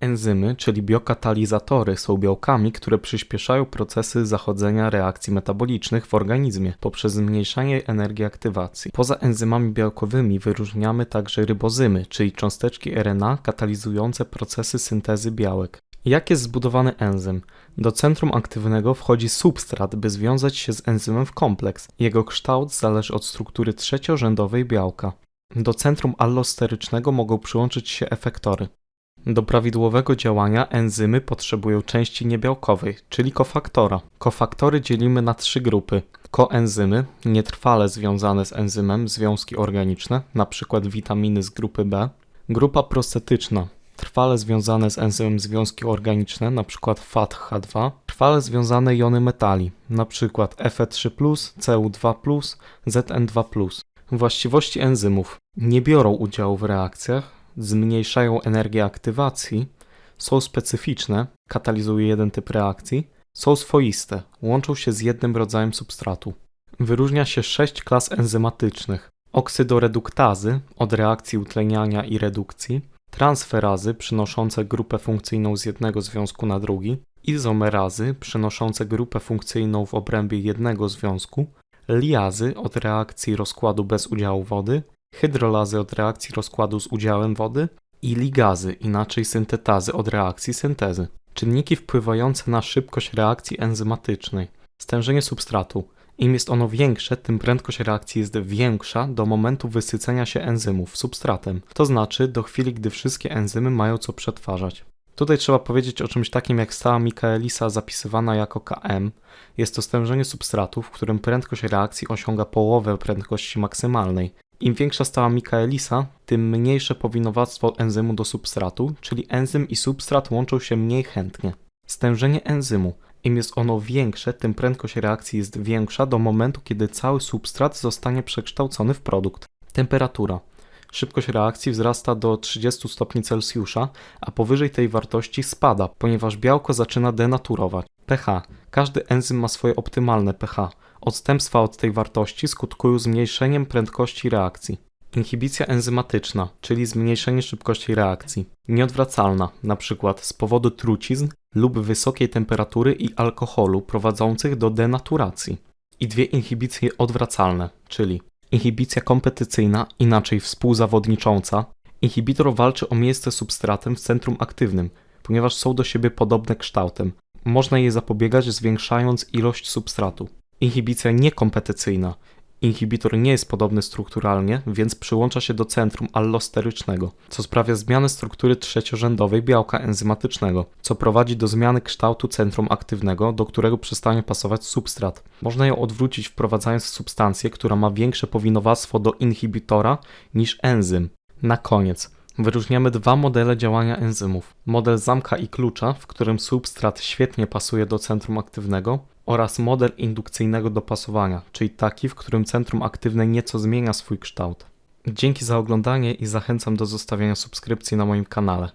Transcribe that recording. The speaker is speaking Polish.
Enzymy, czyli biokatalizatory, są białkami, które przyspieszają procesy zachodzenia reakcji metabolicznych w organizmie poprzez zmniejszanie energii aktywacji. Poza enzymami białkowymi wyróżniamy także rybozymy, czyli cząsteczki RNA katalizujące procesy syntezy białek. Jak jest zbudowany enzym? Do centrum aktywnego wchodzi substrat, by związać się z enzymem w kompleks. Jego kształt zależy od struktury trzeciorzędowej białka. Do centrum allosterycznego mogą przyłączyć się efektory. Do prawidłowego działania enzymy potrzebują części niebiałkowej, czyli kofaktora. Kofaktory dzielimy na trzy grupy. Koenzymy, nietrwale związane z enzymem, związki organiczne, np. witaminy z grupy B. Grupa prostetyczna, trwale związane z enzymem związki organiczne, np. FAT-H2. Trwale związane jony metali, np. Fe3+, Cu2+, Zn2+. Właściwości enzymów. Nie biorą udziału w reakcjach, zmniejszają energię aktywacji, są specyficzne, katalizują jeden typ reakcji, są swoiste, łączą się z jednym rodzajem substratu. Wyróżnia się sześć klas enzymatycznych. Oksydoreduktazy od reakcji utleniania i redukcji, transferazy przynoszące grupę funkcyjną z jednego związku na drugi, izomerazy przynoszące grupę funkcyjną w obrębie jednego związku, liazy od reakcji rozkładu bez udziału wody, hydrolazy od reakcji rozkładu z udziałem wody i ligazy, inaczej syntetazy od reakcji syntezy. Czynniki wpływające na szybkość reakcji enzymatycznej. Stężenie substratu. Im jest ono większe, tym prędkość reakcji jest większa do momentu wysycenia się enzymów substratem, to znaczy do chwili, gdy wszystkie enzymy mają co przetwarzać. Tutaj trzeba powiedzieć o czymś takim jak stała Michaelisa zapisywana jako Km. Jest to stężenie substratu, w którym prędkość reakcji osiąga połowę prędkości maksymalnej. Im większa stała Michaelisa, tym mniejsze powinowactwo enzymu do substratu, czyli enzym i substrat łączą się mniej chętnie. Stężenie enzymu. Im jest ono większe, tym prędkość reakcji jest większa do momentu, kiedy cały substrat zostanie przekształcony w produkt. Temperatura. Szybkość reakcji wzrasta do 30 stopni Celsjusza, a powyżej tej wartości spada, ponieważ białko zaczyna denaturować. pH. Każdy enzym ma swoje optymalne pH. Odstępstwa od tej wartości skutkują zmniejszeniem prędkości reakcji. Inhibicja enzymatyczna, czyli zmniejszenie szybkości reakcji. Nieodwracalna, np. z powodu trucizn lub wysokiej temperatury i alkoholu prowadzących do denaturacji. I dwie inhibicje odwracalne, czyli inhibicja kompetycyjna, inaczej współzawodnicząca. Inhibitor walczy o miejsce substratem w centrum aktywnym, ponieważ są do siebie podobne kształtem. Można jej zapobiegać zwiększając ilość substratu. Inhibicja niekompetycyjna. Inhibitor nie jest podobny strukturalnie, więc przyłącza się do centrum allosterycznego, co sprawia zmianę struktury trzeciorzędowej białka enzymatycznego, co prowadzi do zmiany kształtu centrum aktywnego, do którego przestanie pasować substrat. Można ją odwrócić wprowadzając substancję, która ma większe powinowactwo do inhibitora niż enzym. Na koniec, Wyróżniamy dwa modele działania enzymów. Model zamka i klucza, w którym substrat świetnie pasuje do centrum aktywnego, oraz model indukcyjnego dopasowania, czyli taki, w którym centrum aktywne nieco zmienia swój kształt. Dzięki za oglądanie i zachęcam do zostawienia subskrypcji na moim kanale.